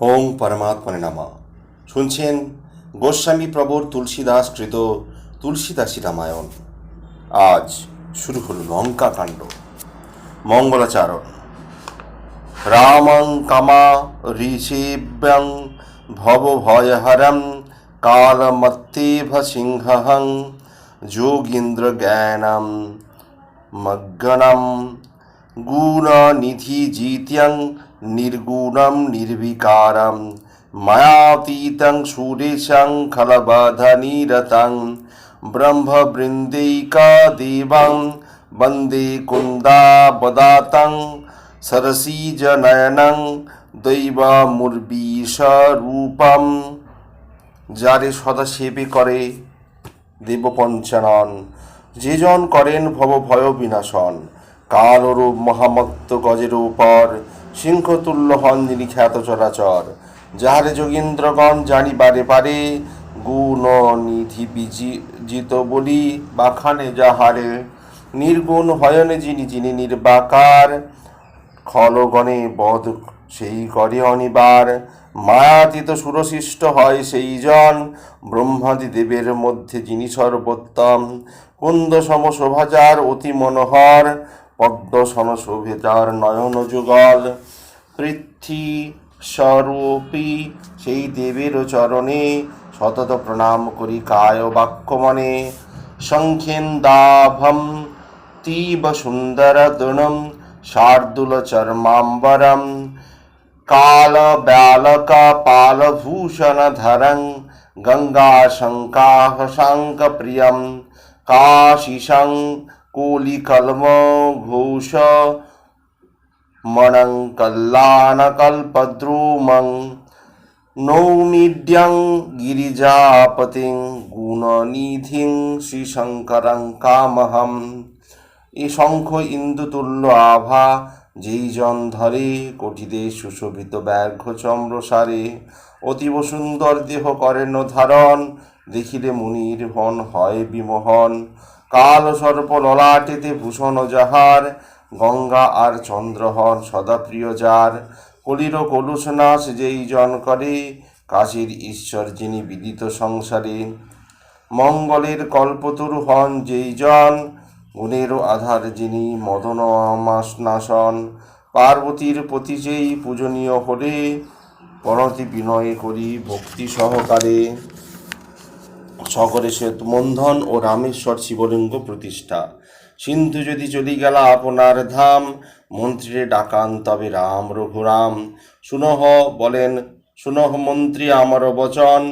ওং পরমাত্মনে নামা। শুনছেন গোস্বামী প্রবর তুলসীদাস কৃত তুলসীদাসী রামায়ণ। আজ শুরু হল লঙ্কা কাণ্ড। মঙ্গলাচারণ। রামং কামা ঋষেব্যং ভবভয়হরং কালমত্তেভ সিংহং যোগীন্দ্র জ্ঞানম মগ্গনম গুণনিধিজিত্যং নির্গুণম নির্বিকারম মায়াতীতং সুরেশং খলবধনিরতং ব্রহ্মবৃন্দৈকা দেবং বন্দে কুন্দাবদাতং সরসীজনয়নং দৈবমুর্বীশরূপম যারে সদাশেবী করে, দেবপঞ্চনন। যেজন করেন ভব ভয় বিনাশন। কালরূপ মহামত্ত গজের উপর সিংহতুল্য হন যিনি খ্যাত চরাচর। যাহারে যোগীন্দ্রগণ জানি বারে পারে গুণ নিধি বিজিত বলি বাখানে যাহারে। নির্গুণ হয়নে যিনি যিনি নির্বাকার, খলগণে বধ সেই করে অনিবার। মায়াতীত সুরশিষ্ট হয় সেই জন, ব্রহ্মাদি দেবের মধ্যে যিনি সর্বোত্তম। কুন্দ সম শোভাচার অতি মনোহর পদ্মসন শোভিতার নয়ন যুগল পৃথ্বী স্বরূপী সেই দেবের চরণে সতত প্রণাম করি কায় বাক্য মনে শঙ্খেন্দাভম তীব সুন্দর দৃঢ়ম শার্দুল চর্মাম্বরম কাল ব্যালক পাল ভূষণ ধরং গঙ্গা শঙ্কা শঙ্ক প্রিয় কাশিশং गङ्गाशङ्काशङ्कप्रियं काशिशं कोलिकल्मघोष मणङ्कल्लानकल्पद्रुमं নৌমিড্যং গিরিজাপতিং গুণনিধিং শ্রীশঙ্করং কামহম এ শঙ্খ ইন্দুতুল্য আভা যেই জন ধরে কটিতে সুশোভিত ব্যাঘ্র চম্রসারে অতীব সুন্দর দেহ করেন ধারণ দেখিলে মুনির হন হয় বিমোহন কাল সর্প ললাটেতে ভূষণ যাহার, গঙ্গা আর চন্দ্রহর সদা প্রিয় যার। কলির কলুষ নাশ যেই জন করে, কাশীর ঈশ্বর যিনি বিদিত সংসারে। মঙ্গলের কল্পতরু হন যেই জন গুণেরও আধার যিনি মদন নাশন পার্বতীর প্রতি যেই পূজনীয় হলে, পরতি বিনয় করি ভক্তি সহকারে। সকলে শ্বেত মন্ধন ও রামেশ্বর শিবলিঙ্গ প্রতিষ্ঠা। সিন্ধু যদি চলি গেল আপনার ধাম, মন্ত্রীরে ডাকান তবে রাম রঘুরাম। সুনহ বলেন সুনহ মন্ত্রী, আমার বচন,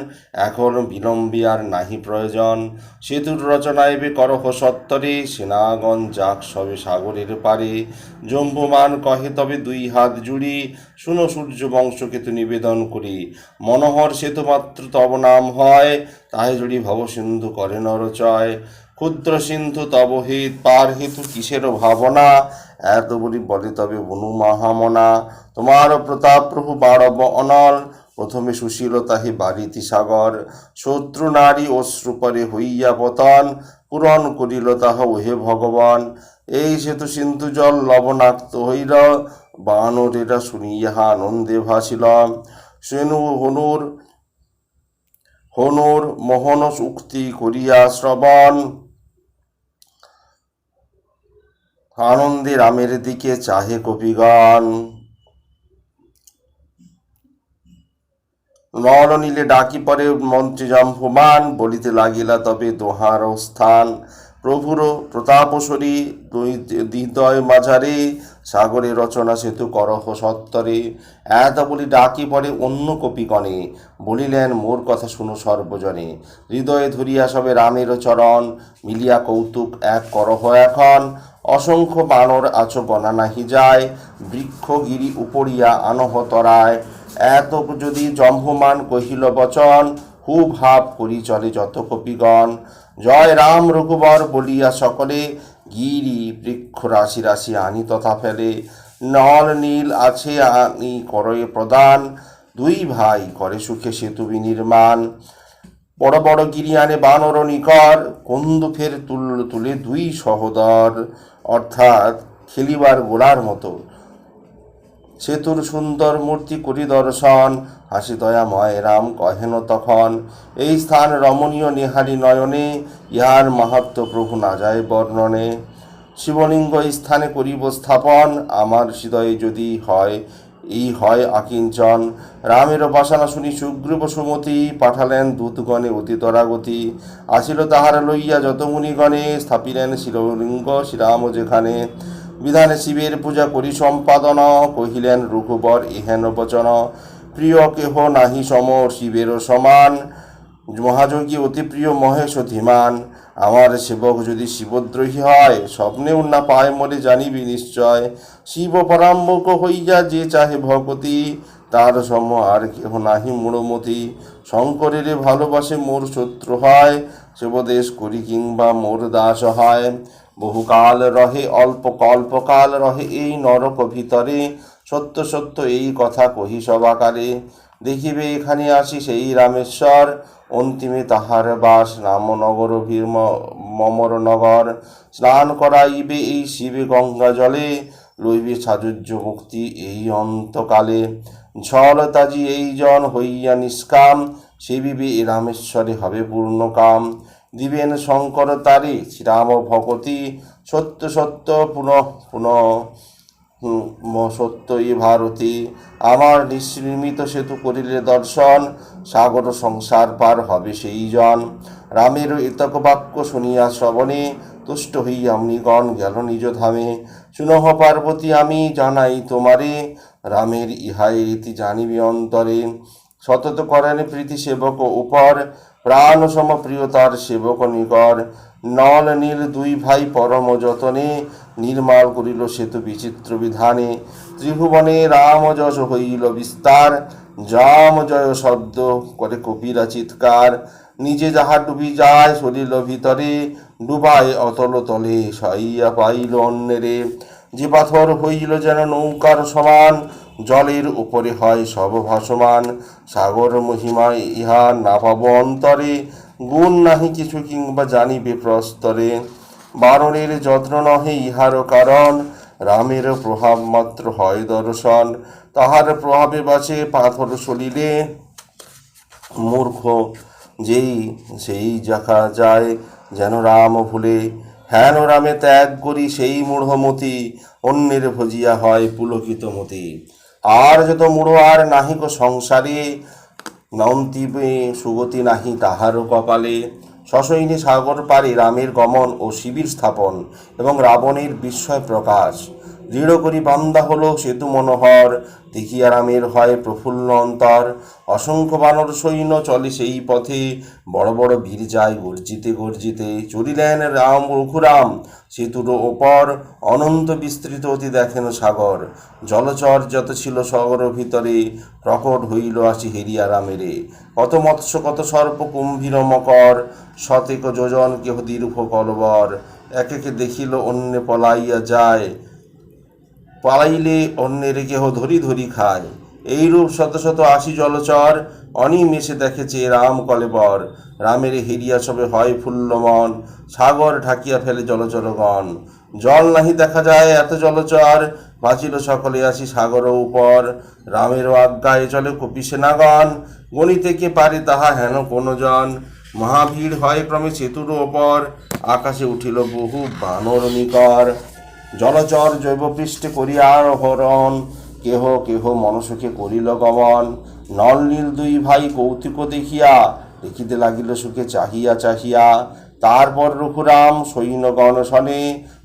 এখন বিলম্বী আর নাহি প্রয়োজন। সেতুর রচনায় বে করহ সত্তরে, সেনাগণ যাক সবে সাগরের পারে জম্বুমান কহে তবে দুই হাত জুড়ি। শুনো সূর্য বংশকেতু নিবেদন করি। মনোহর সেতু মাত্র তব নাম হয়, তাহে জুড়ি ভবসিন্ধু করে নরচয়। ক্ষুদ্র সিন্ধু তব হিত, পার হেতু কিসের ভাবনা? এত বলি বলে তবে বনু মহামনা। তোমার প্রতাপ প্রভু বাড়ব অনল প্রথমে সুশীল তাহে বাড়িতি সাগর, শত্রু নারী অশ্রুপরে হইয়া পতন, পূরণ করিল তাহ ওহে ভগবান। এই সেতু সিন্ধু জল লবণাক্ত হইল বানরেরা শুনিয়া আনন্দে ভাসিল। সেনু হনুর হনুর মোহন উক্তি করিয়া শ্রবণ। আনন্দে রামের দিকে চাহে কপিগণ। নর নীলে ডাকি পরে মন্ত্রী জম্ভমান বলিতে লাগিলা তবে দোহার স্থান। প্রভুর প্রতাপসরী হৃদয় মাঝারে, সাগরে রচনা সেতু করহ সত্তরে। এত বলি ডাকি পরে অন্য কপিগণে বলিলেন, মোর কথা শুনো সর্বজনে। হৃদয়ে ধরিয়া সবে রামের চরণ, মিলিয়া কৌতুক এক করহ এখন। অসংখ্য বানর আছো গণা নাহি যায়, বৃক্ষগিরি উপরিয়া আনহ তরায়। এত যদি জম্ভমান কহিল বচন, হু ভাব করি চলে যত কপিগণ। জয় রাম রঘুবর বলিয়া সকলে, গিরি বৃক্ষ রাশি রাশি আনি তথা ফেলে। নল নীল আছে আনি করয়ে প্রদান, দুই ভাই করে সুখে সেতু বিনির্মাণ। বড় বড় গিরিয়ানে বানর নিকর কন্দুফের তুল তুলে দুই সহদর। অর্থাৎ খেলিবার গোলার মতো সেতুর সুন্দর মূর্তি করি দর্শন হাসি দয়াময় রাম কহেন তখন। এই স্থান রমণীয় নিহারি নয়নে, ইহার মাহাত্ম প্রভু না যায় বর্ণনে। শিবলিঙ্গ স্থানে করিব স্থাপন, আমার হৃদয়ে যদি হয়, এই হয় আকিঞ্চন। রামের বাসনা শুনি সুগ্রীব সুমতি, পাঠালেন দূতগণে অতি তরাগতি। আসিল তাহার লইয়া যত মুনিগণে, স্থাপিলেন শিবলিঙ্গ শ্রীরাম যেখানে। বিধানে শিবের পূজা করি সম্পাদন। কহিলেন, রঘুবর, ইহেন বচন। প্রিয় কেহ নাহি সম শিবের সমান। মহাযোগী অতি প্রিয়, মহেশ ধীমান আমার সেবক যদি শিবদ্রোহী হয় স্বপ্নেও না পায় মরে জানিবি নিশ্চয়। শিব পরাম্বক হইয়া যে চাহে ভগতি, তার সম আর কেহ নাহি মূঢ়মতি। শঙ্করের ভালোবাসে মোর শত্রু হয় শিবদেশ করি কিংবা মোর দাস হয়। বহুকাল রহে, অল্প কল্পকাল রহে এই নরক ভিতরে। সত্য সত্য এই কথা কহি সবাকারে। দেখিবে এখানে আসি সেই রামেশ্বর। অন্তিমে তাহার বাস রামনগর ভীম মমর নগর স্নান করাইবে এই শিবে গঙ্গা জলে। লইবে সাজুজ্য মুক্তি এই অন্তকালে। ঝল তাজি এই জন হইয়া নিষ্কাম। সেবিবে এ রামেশ্বরে হবে পূর্ণ কাম। দিবেন শঙ্কর তারে শ্রীরাম ভগতি সত্য সত্য পুনঃ পুনঃ হুম, ম- সত্যই ভারতী। আমার নিশ্চিমিত সেতু করিলে দর্শন সাগর সংসার পার হবে সেই জন রামের এতক বাক্য শুনিয়া শ্রবণে তুষ্ট হইয়া মুনিগণ গেল নিজ ধামে। শুনহ পার্বতী আমি জানাই তোমারে রামের ইহাই রীতি জানিবি অন্তরে। সতত করেন প্রীতি সেবক উপর প্রাণ সম প্রিয়তার সেবক নিকর নল নীল দুই ভাই পরম যতনে, নির্মাল করিল সেতু বিচিত্র বিধানে। ত্রিভুবনে রাম যশ হইল বিস্তার, জাম জয় শব্দ করে কপিরা চিৎকার। নিজে যাহা ডুবি যায় সলিল ভিতরে, ডুবায় অতল তলে, সাইয়া পাইল অন্যেরে। যে পাথর হইল যেন নৌকার সমান জলের উপরে হয় সব ভাসমান, সাগর মহিমায় ইহা না পাব অন্তরে গুণ নাহি কিছু কিংবা জানিবে প্রস্তরে। বারণের যত্ন নহে ইহারও কারণ, রামের প্রভাব মাত্র হয় দর্শন, তাহার প্রভাবে বাঁচে পাথর সলিলে। মূর্খ, যেই সেই দেখা যায় যেন রাম ভুলে, হেন রামে ত্যাগ করি সেই মূঢ়মতি, অন্যের ভজিয়া হয় পুলকিত মতি। আর যত মূঢ় আর নাহি নাহিক সংসারে নন্তিবে সুগতি নাহি তাহারও কপালে। সসৈনী সাগর পারে রামের গমন ও শিবির স্থাপন এবং রাবণের বিস্ময় প্রকাশ। দৃঢ় করি বান্দা হলো সেতু মনোহর দেখিয়া রামের হয় প্রফুল্ল অন্তর। অসংখ্য বানর সৈন্য চলে সেই পথে, বড় বড় বীর যায় গর্জিতে গর্জিতে। চলিলেন রাম রঘুরাম সেতুর ওপর, অনন্ত বিস্তৃত অতি দেখেন সাগর। জলচর যত ছিল সাগর ভিতরে, প্রকট হইল আসি হেরিয়া রামেরে। কত মৎস্য, কত সর্প কুম্ভীর মকর শতেক যোজন কেহ দীর্ঘ কলবর। একে দেখিল অন্যে পলাইয়া যায়। পালাইলে অন্যের কেহ ধরি ধরি খায়। এইরূপ শত শত আশি জলচর অনিমেষে দেখেছে রাম কলেবর রামের হেরিয়া সবে হয় ফুল্লমন, সাগর ঢাকিয়া ফেলে জলচরগণ। জল নাহি দেখা যায় এত জলচর, বাঁচিল সকলে আসি সাগর উপর। রামেরও আজ্ঞায় চলে কপি সেনাগণ, গণিতে কে পারে তাহা হেন কোনো জন। মহাভীড় হয় ক্রমে সেতুর ওপর, আকাশে উঠিল বহু বানর নিকর। জলচর জৈবপৃষ্ঠে করিয়ার হরণ কেহ কেহ মনসুখে করিল গমন। নল নীল দুই ভাই কৌতুক দেখিয়া, দেখিতে লাগিল সুখে চাহিয়া চাহিয়া। তারপর রঘুরাম সৈন্যগণ শনে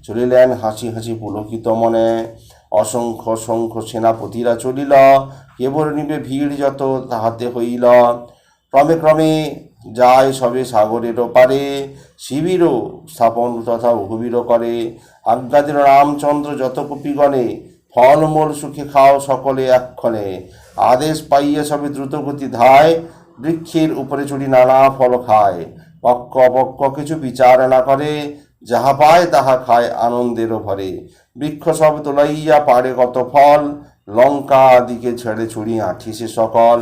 চলিলেন হাসি হাসি পুলকিত মনে। অসংখ্য অসংখ্য সেনাপতিরা চলিল, কেবল নিবে ভিড় যত তাহাতে হইল। ক্রমে ক্রমে যায় সবে সাগরের পারে, শিবিরও স্থাপন তথা রঘুবীর করে। আজ্ঞা দিল রামচন্দ্র যত কপিগণে ফলমূল সুখে খাও সকলে এক্ষণে আদেশ পাইয়া সবে দ্রুতগতি ধায়, বৃক্ষের উপরে চড়ি নানা ফল খায়। পক্ষ অপক্ষ কিছু বিচার না করে, যাহা পায় তাহা খায় আনন্দের ভরে। বৃক্ষ সব তোলাইয়া পারে কত ফল, লঙ্কা দিকে ছেড়ে ছুড়ি আঠিসে সকল।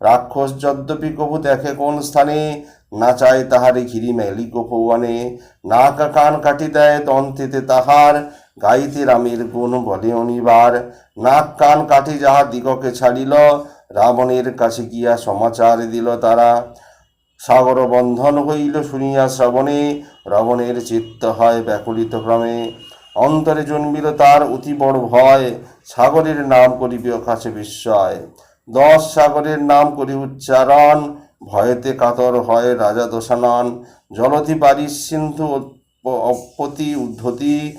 রাক্ষস যদ্যপি কবু দেখে কোন স্থানে, না চায় তাহারে ঘিরি মেলি গোপনে নাক কান কাটি দেয় তন্ত্রেতে তাহার, গাইতে রামের গুণ বলে অনিবার। নাক কান কাটি যাহা দিগকে ছাড়িল, রাবণের কাছে গিয়া সমাচার দিল তারা। সাগর বন্ধন হইল শুনিয়া শ্রবণে, রবণের চিত্ত হয় ব্যাকুলিত ক্রমে। অন্তরে জন্মিল তার অতি বড় ভয়, সাগরের নাম করিবে কাছে বিস্ময়। দশ সাগরের নাম করি উচ্চারণ, ভয়েতে কাতর হয় রাজা দশানন জলধি পারিস সিন্ধু অপতি উদ্ধতি,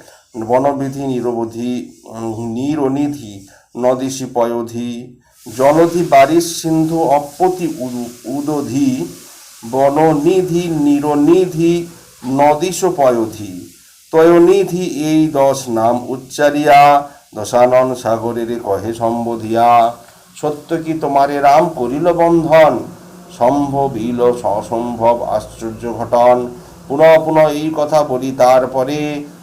বনবিধি নিরবধি, নিরনিধি নদীশি পয়োধি। জলধি বারিশ সিন্ধু অপতি উদ- উদধি, বননিধি নিরনিধি নদীশ পয়োধি। তয়নিধি এই দশ নাম উচ্চারিয়া দশানন সাগরের কহে সম্বোধিয়া। সত্য কি তোমারে রাম করিল বন্ধন? সম্ভব ইল অসম্ভব আশ্চর্য ঘটন। পুনঃ পুনঃ এই কথা বলি, তারপরে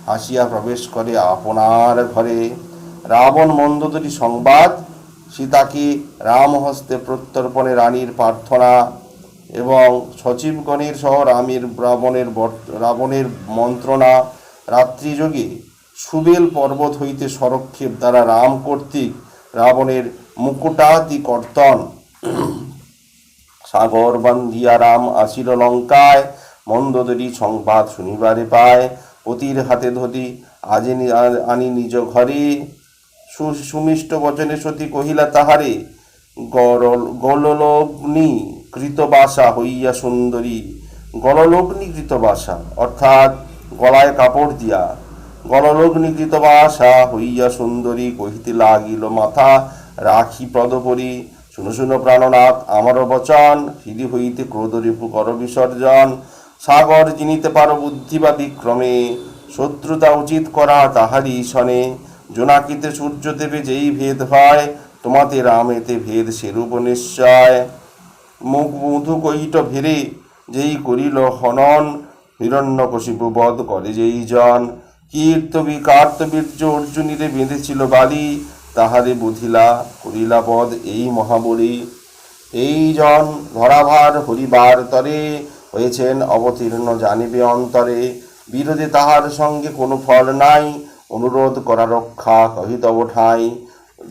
আসিয়া প্রবেশ করে আপনার ঘরে। রাবণ মন্দোদরী সংবাদ, সীতাকে রামহস্তে প্রত্যর্পণে রানীর প্রার্থনা এবং সচিবগণের সহ রামের রাবণের রাবণের মন্ত্রণা। রাত্রিযোগে সুবেল পর্বত হইতে সরক্ষেপ দ্বারা রাম কর্তৃক রাবণের মুকুটাদি কর্তন। সাগর বান্ধিয়া রাম আসিল লঙ্কায় মন্দোদরী সংবাদ শুনিবারে পায়, পতির হাতে ধরি আজি আনি নিজ ঘরে। সুমিষ্ট বচনে সতী কহিলা, তাহারে, গরল গললগ্নি কৃতবাসা হইয়া সুন্দরী। গললগ্নি কৃতবাসা অর্থাৎ গলায় কাপড় দিয়া গললগ্নি কৃতবাসা হইয়া সুন্দরী কহিতে লাগিল, মাথা রাখি পদপরি। শুনো শুনো প্রাণনাথ, আমার বচন। হৃদি হইতে ক্রোধরিপু কর বিসর্জন। সাগর চিনিতে পারো বুদ্ধি বা বিক্রমে শত্রুতা উচিত করা তাহারই শনে জোনাকিতে সূর্য দেবে যেই ভেদ হয়, তোমাতে রামেতে ভেদ সেরূপ নিশ্চয়। মুখ মধু কহিট ভেরে, যেই করিল হনন, হিরণ্যকশিপু বধ করে যেই জন। কীর্তবি কার্তবীর্য অর্জুনীরে বেঁধেছিল বালি। তাহারে বুঝিলা করিলা বধ এই মহাবলী। এই জন ধরাভার হরিবার তরে হয়েছেন অবতীর্ণ জানিবে অন্তরে। বিরোধে তাহার সঙ্গে কোনো ফল নাই, অনুরোধ করা রক্ষা কহিতব ঠাই।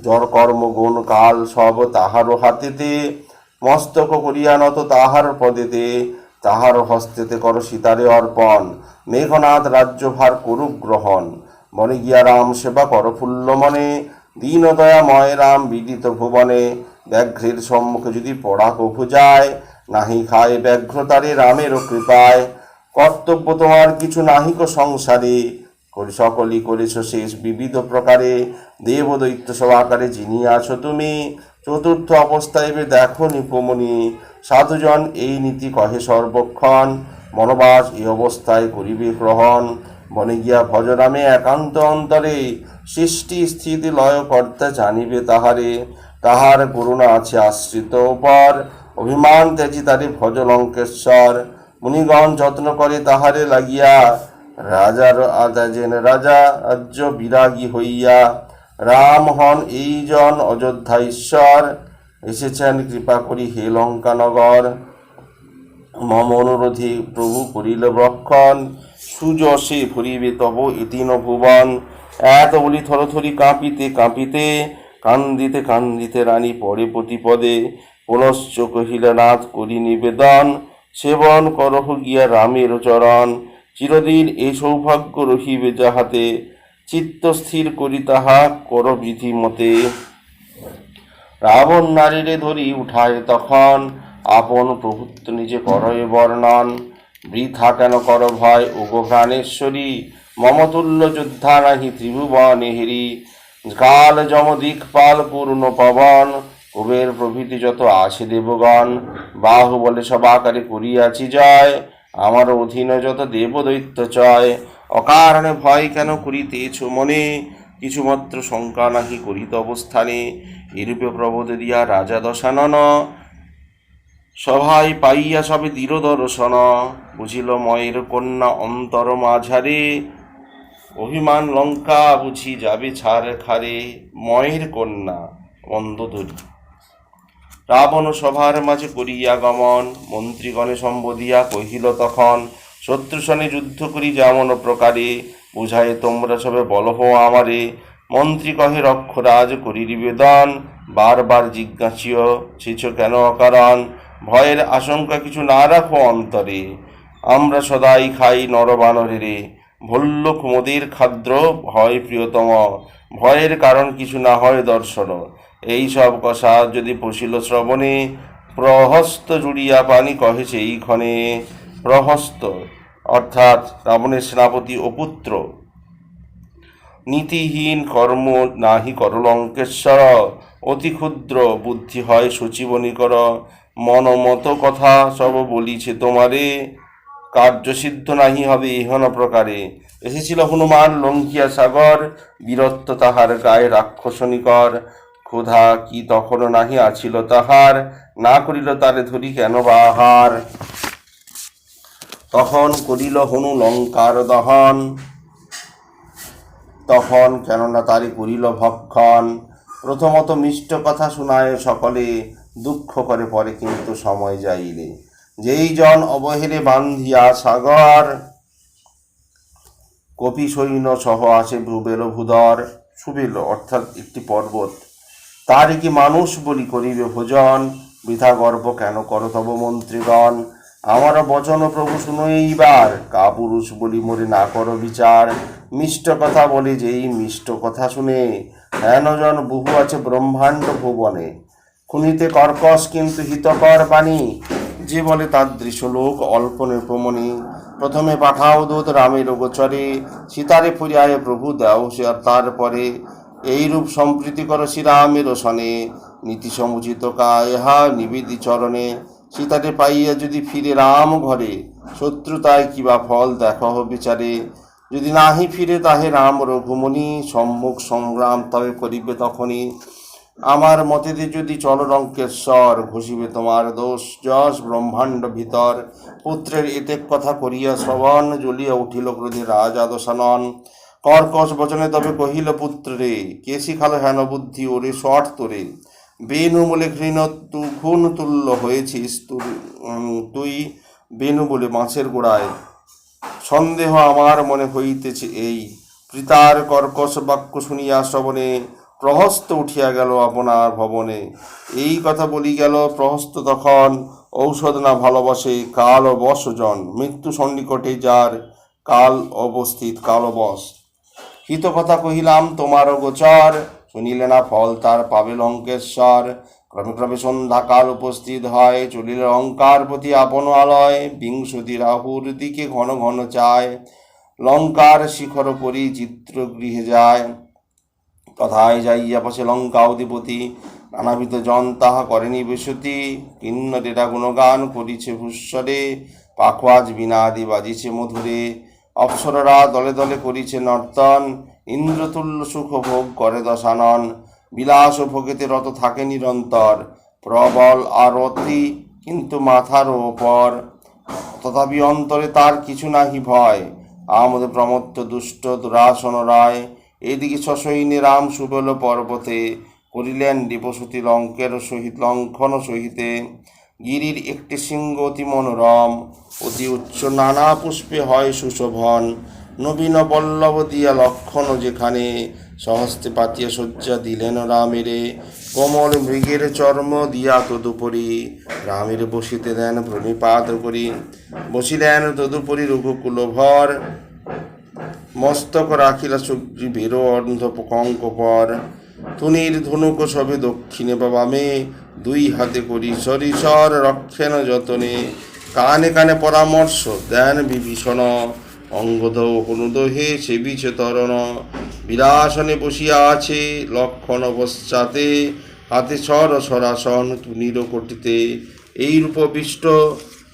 জর কর্ম, গুণ, কাল সব তাহারও হাতেতে। মস্তক করিয়া নত তাহার পদেতে। তাহার হস্তেতে কর সীতারে অর্পণ। মেঘনাথ রাজ্যভার করুক গ্রহণ। মনে গিয়া রাম সেবা কর ফুল্ল মনে দীন দয়াময় রাম বিদিত ভুবনে। ব্যাঘ্রের সম্মুখে যদি পড়া কভু যায়, নাহি খায় ব্যাঘ্রতারে রামেরও কৃপায়। কর্তব্য তোমার কিছু নাহিক সংসারে। করি সকলই করেছ শেষ বিবিধ প্রকারে। দেব দৈত্য সব আকারে যিনি আছো তুমি, চতুর্থ অবস্থায় দেখো নিপমণি সাধুজন এই নীতি কহে সর্বক্ষণ। মনোবাস এই অবস্থায় করিবে গ্রহণ। বনে গিয়া ভজরামে একান্ত অন্তরে সৃষ্টি স্থিতি লয় কর্তা জানিবে তাহারে। তাহার করুণা আছে আশ্রিত উপর। অভিমান ত্যাজি তারে ভজ লঙ্কেশ্বর। মুনিগণ যত্ন করে তাহারে লাগিয়া রাজার আদাজেন রাজা রাজ্য বিরাগী হইয়া। রাম হন এই জন অযোধ্যা ঈশ্বর। এসেছেন কৃপা করি হে লঙ্কানগর। মম অনুরোধে প্রভু করিল রক্ষণ সুযশে ভরিবে তব এতিন ভুবন এত বলি থরথরি কাঁপিতে কাঁপিতে, কান্দিতে কান্দিতে রানী পরে প্রতিপদে। পুনশ্চ কহিল, নাথ, করি নিবেদন। সেবন করহ গিয়া রামের চরণ। চিরদিন এ সৌভাগ্য রহিবে যাহাতে। চিত্ত স্থির করি তাহা, কর বিধি মতে। রাবণ নারীরে ধরি উঠায় তখন, আপন প্রভুত্ব নিজে করয়ে বর্ণন। বৃথা কেন কর ভয়, ওগো প্রাণেশ্বরী মমতুল্য যোদ্ধা নাহি ত্রিভুবনে হেরি। কাল যম দিকপাল পূর্ণ পবন, কুবের প্রভৃতি যত আছে দেবগণ। বাহু বলে সবাকারে করিয়াছি জয়, আমার অধীনে যত দেবদৈত্য চয়। অকারণে ভয় কেন করিতেছ মনে? কিছুমাত্র শঙ্কা নাহি করিত অবস্থানে, এরূপে প্রবোধ দিয়া রাজা দশানন, সভায় পাইয়া সবে দৃঢ় দর্শন, বুঝিল ময়ের কন্যা অন্তর মাঝারে, অভিমান লঙ্কা বুঝি যাবে ছাড় খারে, ময়ের কন্যা অন্ধধরি রাবণ সভার মাঝে করিয়া গমন, মন্ত্রীগণে সম্বোধিয়া কহিল তখন, শত্রুসনে যুদ্ধ করি যেমন প্রকারে বুঝায় তোমরা সবে বলহ আমারে। মন্ত্রী কহে, রক্ষরাজ করি নিবেদন বারবার জিজ্ঞাসিও, ছিছ কেন অকারণ? ভয়ের আশঙ্কা কিছু না রাখো অন্তরে। আমরা সদাই খাই নরবানরেরে ভল্লুক মোদের খাদ্র, ভয় প্রিয়তম। ভয়ের কারণ কিছু না হয় দর্শন। এই সব কথা যদি পশিল শ্রবণে, প্রহস্ত জুড়িয়া পানি কহে সেই ক্ষণে। প্রহস্ত অর্থাৎ রাবণের সেনাপতি ও পুত্র। নীতিহীন কর্ম নাহি করলঙ্কেশ্বর, অতি ক্ষুদ্র বুদ্ধি হয় সচিবনী কর মন মত কথা সব বলিছে তোমারে কার্যসিদ্ধ নাহি হবে ইহন প্রকারে। এসেছিল হনুমান লঙ্কিয়া সাগর, বীরত্ব তাহার গায়ে রাক্ষসনিকর। ক্ষুধা কি তখনও নাহি আছিল তাহার, না করিল তারে ধরি কেন বা আহার? তখন করিল হনু লঙ্কার দহন। তখন কেননা তারি করিল ভক্ষণ। প্রথমত মিষ্ট কথা শুনায় সকলে, দুঃখ করে পরে কিন্তু সময় যাইলে। যেই জন অবহেলে বান্ধিয়া সাগর, কপি সৈন্য সহ আসে ভুবেল ভূধর, সুবেল অর্থাৎ একটি পর্বত। তারই কি মানুষ বলি করিবে ভোজন? বৃথা গর্ব কেন কর তব মন্ত্রীগণ? আমার বচন প্রভু শুনো এইবার। কাপুরুষ বলি মরে না করো বিচার। মিষ্ট কথা বলে যেই মিষ্ট কথা শুনে। হেনজন বহু আছে ব্রহ্মাণ্ড ভুবনে। খুনিতে কর্কশ কিন্তু হিতকর বাণী। যে বলে তার দৃশ্যলোক অল্প নিপমণি। প্রথমে পাঠাও দূত রামের গোচরে। সীতারে ফুরিয়ায় প্রভু দাও সে তারপরে এইরূপ সম্প্রীতি কর শ্রীরামের সনে নীতি সমুচিত কায়হা নিবেদি চরণে। সীতারে পাইয়া যদি ফিরে রাম ঘরে শত্রুতায় কিবা ফল দেখহ বিচারে। যদি নাহি ফিরে তাহে রাম রঘুমণি, সম্মুখ সংগ্রাম তবে করিবে তখনই। আমার মতেতে যদি চলরঙ্কেশ্বর ঘুষিবে তোমার দোষ, যশ ব্রহ্মাণ্ড ভিতর। পুত্রের এতে কথা করিয়া শ্রবণ, জ্বলিয়া উঠিল ক্রোধে রাজা দশানন। কর্কশ বচনে তবে কহিল পুত্রে কে শিখালো হেন বুদ্ধি ওরে শট তোরে। বেনু বলে ঘৃণ খুন তুল্য হয়েছিস তুই তুই বেনু বলে মাছের গোড়ায়। সন্দেহ আমার মনে হইতেছে এই। পিতার কর্কশ বাক্য শুনিয়া শ্রবণে প্রহস্ত উঠিয়া গেল আপনার ভবনে। এই কথা বলি গেল প্রহস্ত তখন ঔষধ না ভালোবাসে কাল ও বসজন, মৃত্যু সন্নিকটে যার কাল অবস্থিত, কাল বস। হিত কথা কহিলাম তোমার গোচর। শুনিলে না ফল তার পাবে লঙ্কেশ্বর। ক্রমে ক্রমে সন্ধ্যাকাল উপস্থিত হয়, চলিল লঙ্কার প্রতি আপন আলয়, বিংশতি রাহুর দিকে ঘন ঘন চায়। লঙ্কার শিখর পরি চিত্রগৃহে যায়। তথায় যাইয়া পাশে লঙ্কা অধিপতি, নানাবিধ জন তাহা করেনি বেশতি কিন্নরেরা গুণগান করিছে ভূস্বরে, পাখোয়াজ বিনাদি বাজিছে মধুরে। অপ্সররা দলে দলে করিছে নর্তন ইন্দ্রতুল্য সুখ ভোগ করে দশানন, বিলাস ভোগেতে রত থাকে নিরন্তর, প্রবল আর অতি কিন্তু মাথার ওপর। তথাপি অন্তরে তার কিছু নাহি ভয়। আমোদে প্রমত্ত দুষ্ট দুরাসন রায় এদিকে সসৈন্যে রাম সুবল পর্বতে করিলেন ডিপসতী লঙ্কের সহিত লঙ্ঘন সহিতে। গিরির একটি সিংহ অতি মনোরম, অতি উচ্চ, নানা পুষ্পে হয় সুশোভন। নবীন পল্লব দিয়া লক্ষণ যেখানে সহস্তে পাতিয়া শয্যা দিলেন রামেরে। কোমল মৃগের চর্ম দিয়া তদুপরি রামের বসিতে দেন প্রণিপাত করি। বসিলেন তদুপরি রঘুকুল ভর মস্তক রাখিলা সুগ্রীবের অন্ধ কঙ্কপর। তুনির ধনুক সবে দক্ষিণে বা বামে। দুই হাতে করি সরিসর রক্ষেন যতনে। কানে কানে পরামর্শ দেন বিভীষণ। অঙ্গদ অনুদহে সেবিছে তরণ। বিলাসনে বসিয়া আছে লক্ষণ পশ্চাতে হাতে সর সরাসন তুনির কটিতে। এই রূপবিষ্ট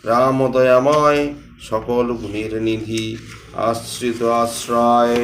রাম সকল গুণের নিধি আশ্রিত আশ্রয়।